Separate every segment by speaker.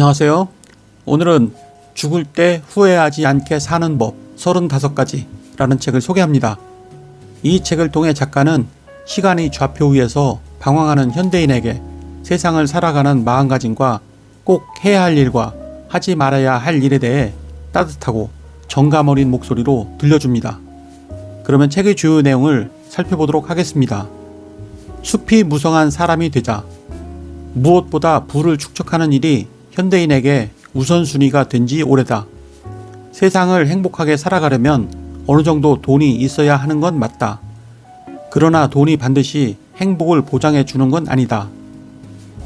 Speaker 1: 안녕하세요. 오늘은 죽을 때 후회하지 않게 사는 법 35가지라는 책을 소개합니다. 이 책을 통해 작가는 시간이 좌표 위에서 방황하는 현대인에게 세상을 살아가는 마음가짐과 꼭 해야 할 일과 하지 말아야 할 일에 대해 따뜻하고 정감 어린 목소리로 들려줍니다. 그러면 책의 주요 내용을 살펴보도록 하겠습니다. 숲이 무성한 사람이 되자 무엇보다 부를 축적하는 일이 현대인에게 우선순위가 된 지 오래다. 세상을 행복하게 살아가려면 어느 정도 돈이 있어야 하는 건 맞다. 그러나 돈이 반드시 행복을 보장해 주는 건 아니다.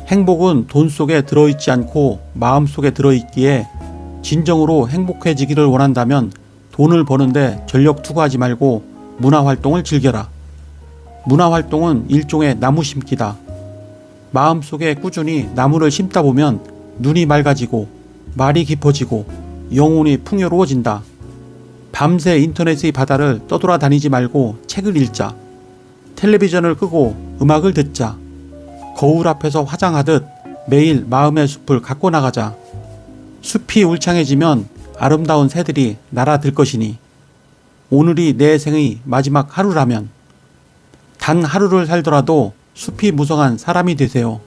Speaker 1: 행복은 돈 속에 들어있지 않고 마음 속에 들어있기에 진정으로 행복해지기를 원한다면 돈을 버는데 전력 투구하지 말고 문화 활동을 즐겨라. 문화 활동은 일종의 나무 심기다. 마음 속에 꾸준히 나무를 심다 보면 눈이 맑아지고 말이 깊어지고 영혼이 풍요로워진다. 밤새 인터넷의 바다를 떠돌아 다니지 말고 책을 읽자. 텔레비전을 끄고 음악을 듣자. 거울 앞에서 화장하듯 매일 마음의 숲을 갖고 나가자. 숲이 울창해지면 아름다운 새들이 날아들 것이니 오늘이 내 생의 마지막 하루라면 단 하루를 살더라도 숲이 무성한 사람이 되세요.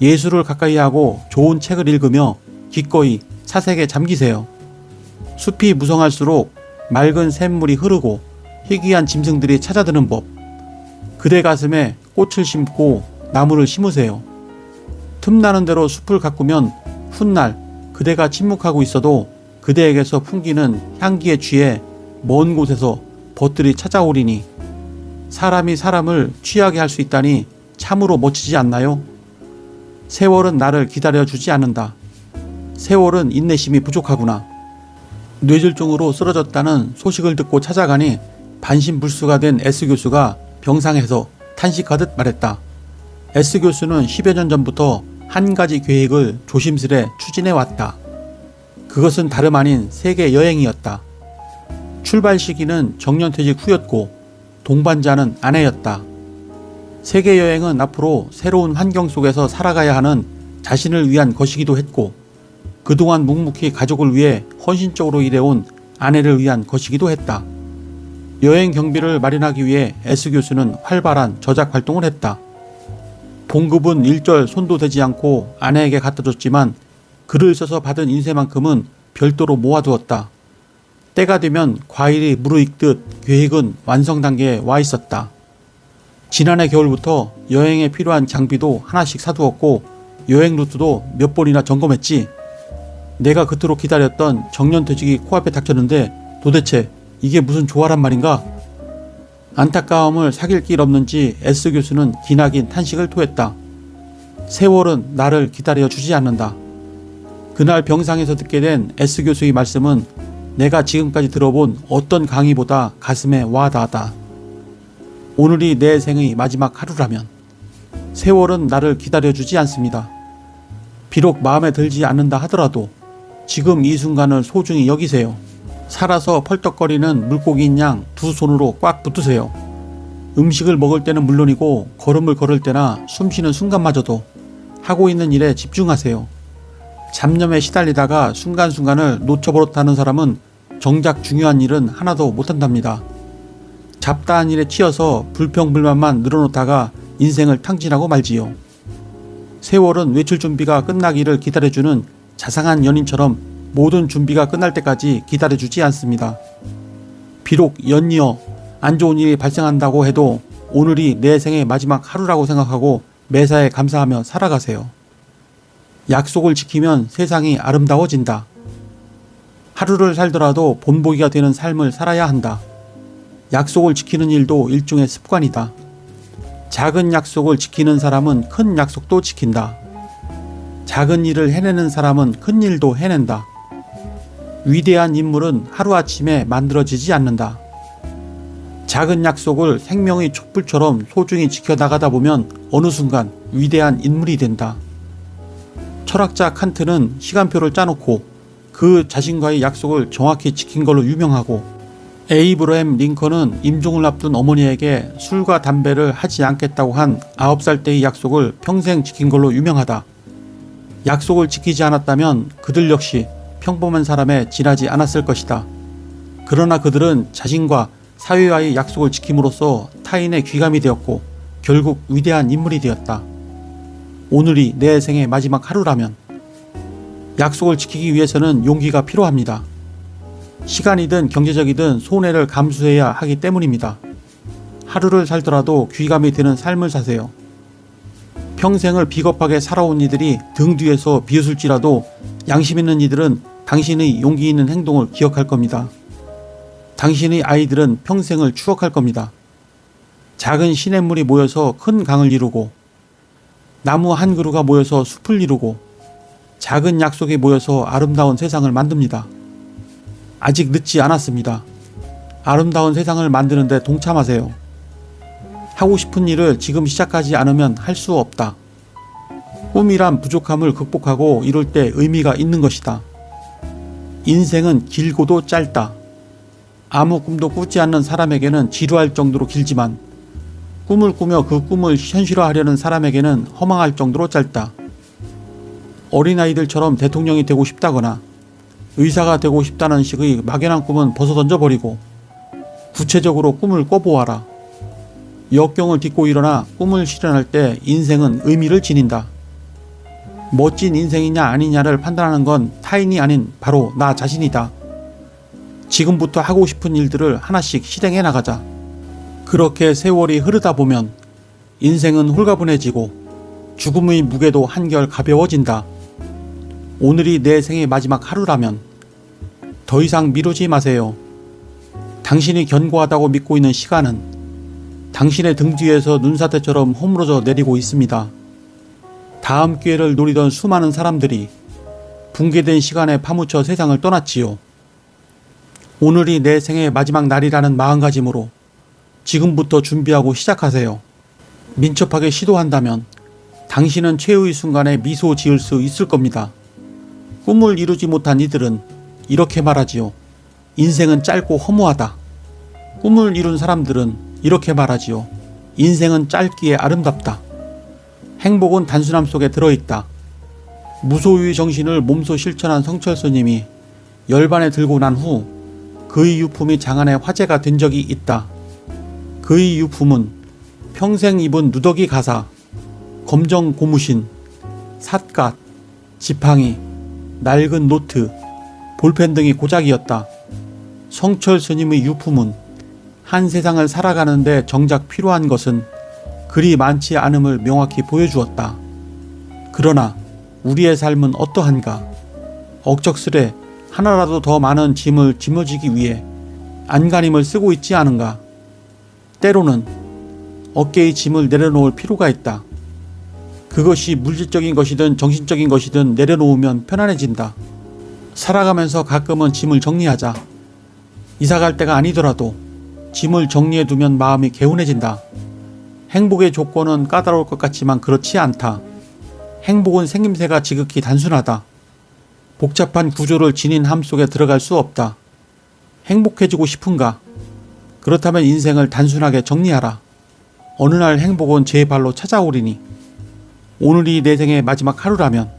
Speaker 1: 예술을 가까이 하고 좋은 책을 읽으며 기꺼이 사색에 잠기세요. 숲이 무성할수록 맑은 샘물이 흐르고 희귀한 짐승들이 찾아드는 법. 그대 가슴에 꽃을 심고 나무를 심으세요. 틈나는 대로 숲을 가꾸면 훗날 그대가 침묵하고 있어도 그대에게서 풍기는 향기에 취해 먼 곳에서 벗들이 찾아오리니 사람이 사람을 취하게 할 수 있다니 참으로 멋지지 않나요? 세월은 나를 기다려주지 않는다. 세월은 인내심이 부족하구나. 뇌졸중으로 쓰러졌다는 소식을 듣고 찾아가니 반신불수가 된 S 교수가 병상에서 탄식하듯 말했다. S 교수는 10여 년 전부터 한 가지 계획을 조심스레 추진해 왔다. 그것은 다름 아닌 세계 여행이었다. 출발 시기는 정년퇴직 후였고 동반자는 아내였다. 세계 여행은 앞으로 새로운 환경 속에서 살아가야 하는 자신을 위한 것이기도 했고 그동안 묵묵히 가족을 위해 헌신적으로 일해온 아내를 위한 것이기도 했다. 여행 경비를 마련하기 위해 S 교수는 활발한 저작 활동을 했다. 봉급은 일절 손도 대지 않고 아내에게 갖다 줬지만 글을 써서 받은 인쇄만큼은 별도로 모아두었다. 때가 되면 과일이 무르익듯 계획은 완성 단계에 와 있었다. 지난해 겨울부터 여행에 필요한 장비도 하나씩 사두었고 여행 루트도 몇 번이나 점검했지. 내가 그토록 기다렸던 정년퇴직이 코앞에 닥쳤는데 도대체 이게 무슨 조화란 말인가? 안타까움을 사귈 길 없는지 S 교수는 기나긴 탄식을 토했다. 세월은 나를 기다려 주지 않는다. 그날 병상에서 듣게 된 S 교수의 말씀은 내가 지금까지 들어본 어떤 강의보다 가슴에 와 닿았다. 오늘이 내 생의 마지막 하루라면 세월은 나를 기다려주지 않습니다. 비록 마음에 들지 않는다 하더라도 지금 이 순간을 소중히 여기세요. 살아서 펄떡거리는 물고기인 양 두 손으로 꽉 붙으세요. 음식을 먹을 때는 물론이고 걸음을 걸을 때나 숨 쉬는 순간마저도 하고 있는 일에 집중하세요. 잡념에 시달리다가 순간순간을 놓쳐버렸다는 사람은 정작 중요한 일은 하나도 못한답니다. 잡다한 일에 치여서 불평불만만 늘어놓다가 인생을 탕진하고 말지요. 세월은 외출 준비가 끝나기를 기다려주는 자상한 연인처럼 모든 준비가 끝날 때까지 기다려주지 않습니다. 비록 연이어 안 좋은 일이 발생한다고 해도 오늘이 내 생의 마지막 하루라고 생각하고 매사에 감사하며 살아가세요. 약속을 지키면 세상이 아름다워진다. 하루를 살더라도 본보기가 되는 삶을 살아야 한다. 약속을 지키는 일도 일종의 습관이다. 작은 약속을 지키는 사람은 큰 약속도 지킨다. 작은 일을 해내는 사람은 큰 일도 해낸다. 위대한 인물은 하루아침에 만들어지지 않는다. 작은 약속을 생명의 촛불처럼 소중히 지켜나가다 보면 어느 순간 위대한 인물이 된다. 철학자 칸트는 시간표를 짜놓고 그 자신과의 약속을 정확히 지킨 걸로 유명하고 에이브러햄 링컨은 임종을 앞둔 어머니에게 술과 담배를 하지 않겠다고 한 9살 때의 약속을 평생 지킨 걸로 유명하다. 약속을 지키지 않았다면 그들 역시 평범한 사람에 지나지 않았을 것이다. 그러나 그들은 자신과 사회와의 약속을 지킴으로써 타인의 귀감이 되었고 결국 위대한 인물이 되었다. 오늘이 내 생의 마지막 하루라면 약속을 지키기 위해서는 용기가 필요합니다. 시간이든 경제적이든 손해를 감수해야 하기 때문입니다. 하루를 살더라도 귀감이 되는 삶을 사세요. 평생을 비겁하게 살아온 이들이 등 뒤에서 비웃을지라도 양심 있는 이들은 당신의 용기 있는 행동을 기억할 겁니다. 당신의 아이들은 평생을 추억할 겁니다. 작은 시냇물이 모여서 큰 강을 이루고 나무 한 그루가 모여서 숲을 이루고 작은 약속이 모여서 아름다운 세상을 만듭니다. 아직 늦지 않았습니다. 아름다운 세상을 만드는데 동참하세요. 하고 싶은 일을 지금 시작하지 않으면 할 수 없다. 꿈이란 부족함을 극복하고 이룰 때 의미가 있는 것이다. 인생은 길고도 짧다. 아무 꿈도 꾸지 않는 사람에게는 지루할 정도로 길지만 꿈을 꾸며 그 꿈을 현실화하려는 사람에게는 허망할 정도로 짧다. 어린아이들처럼 대통령이 되고 싶다거나 의사가 되고 싶다는 식의 막연한 꿈은 벗어던져 버리고 구체적으로 꿈을 꿔보아라. 역경을 딛고 일어나 꿈을 실현할 때 인생은 의미를 지닌다. 멋진 인생이냐 아니냐를 판단하는 건 타인이 아닌 바로 나 자신이다. 지금부터 하고 싶은 일들을 하나씩 실행해 나가자. 그렇게 세월이 흐르다 보면 인생은 홀가분해지고 죽음의 무게도 한결 가벼워진다. 오늘이 내 생의 마지막 하루라면 더 이상 미루지 마세요. 당신이 견고하다고 믿고 있는 시간은 당신의 등 뒤에서 눈사태처럼 허물어져 내리고 있습니다. 다음 기회를 노리던 수많은 사람들이 붕괴된 시간에 파묻혀 세상을 떠났지요. 오늘이 내 생의 마지막 날이라는 마음가짐으로 지금부터 준비하고 시작하세요. 민첩하게 시도한다면 당신은 최후의 순간에 미소 지을 수 있을 겁니다. 꿈을 이루지 못한 이들은 이렇게 말하지요. 인생은 짧고 허무하다. 꿈을 이룬 사람들은 이렇게 말하지요. 인생은 짧기에 아름답다. 행복은 단순함 속에 들어있다. 무소유의 정신을 몸소 실천한 성철스님이 열반에 들고 난 후 그의 유품이 장안의 화제가 된 적이 있다. 그의 유품은 평생 입은 누더기 가사, 검정 고무신, 삿갓, 지팡이, 낡은 노트, 볼펜 등이 고작이었다. 성철 스님의 유품은 한 세상을 살아가는데 정작 필요한 것은 그리 많지 않음을 명확히 보여주었다. 그러나 우리의 삶은 어떠한가? 억적스레 하나라도 더 많은 짐을 짊어지기 위해 안간힘을 쓰고 있지 않은가? 때로는 어깨의 짐을 내려놓을 필요가 있다. 그것이 물질적인 것이든 정신적인 것이든 내려놓으면 편안해진다. 살아가면서 가끔은 짐을 정리하자. 이사 갈 때가 아니더라도 짐을 정리해 두면 마음이 개운해진다. 행복의 조건은 까다로울 것 같지만 그렇지 않다. 행복은 생김새가 지극히 단순하다. 복잡한 구조를 지닌 함 속에 들어갈 수 없다. 행복해지고 싶은가? 그렇다면 인생을 단순하게 정리하라. 어느 날 행복은 제 발로 찾아오리니. 오늘이 내 생의 마지막 하루라면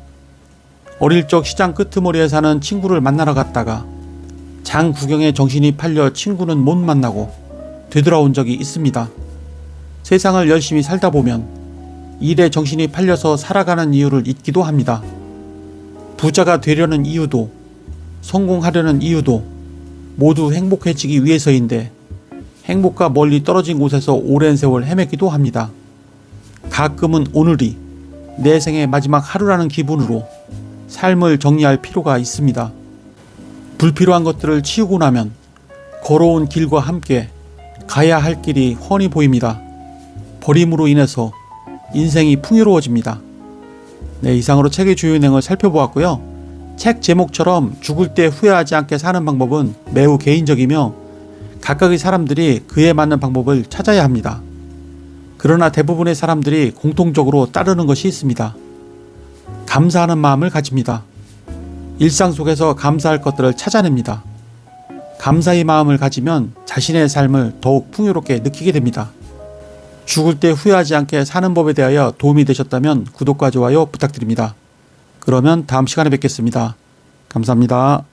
Speaker 1: 어릴 적 시장 끄트머리에 사는 친구를 만나러 갔다가 장 구경에 정신이 팔려 친구는 못 만나고 되돌아온 적이 있습니다. 세상을 열심히 살다 보면 일에 정신이 팔려서 살아가는 이유를 잊기도 합니다. 부자가 되려는 이유도 성공하려는 이유도 모두 행복해지기 위해서인데 행복과 멀리 떨어진 곳에서 오랜 세월 헤매기도 합니다. 가끔은 오늘이 내 생의 마지막 하루라는 기분으로 삶을 정리할 필요가 있습니다. 불필요한 것들을 치우고 나면 걸어온 길과 함께 가야 할 길이 훤히 보입니다. 버림으로 인해서 인생이 풍요로워집니다. 네, 이상으로 책의 주요 내용을 살펴보았고요. 책 제목처럼 죽을 때 후회하지 않게 사는 방법은 매우 개인적이며 각각의 사람들이 그에 맞는 방법을 찾아야 합니다. 그러나 대부분의 사람들이 공통적으로 따르는 것이 있습니다. 감사하는 마음을 가집니다. 일상 속에서 감사할 것들을 찾아냅니다. 감사의 마음을 가지면 자신의 삶을 더욱 풍요롭게 느끼게 됩니다. 죽을 때 후회하지 않게 사는 법에 대하여 도움이 되셨다면 구독과 좋아요 부탁드립니다. 그러면 다음 시간에 뵙겠습니다. 감사합니다.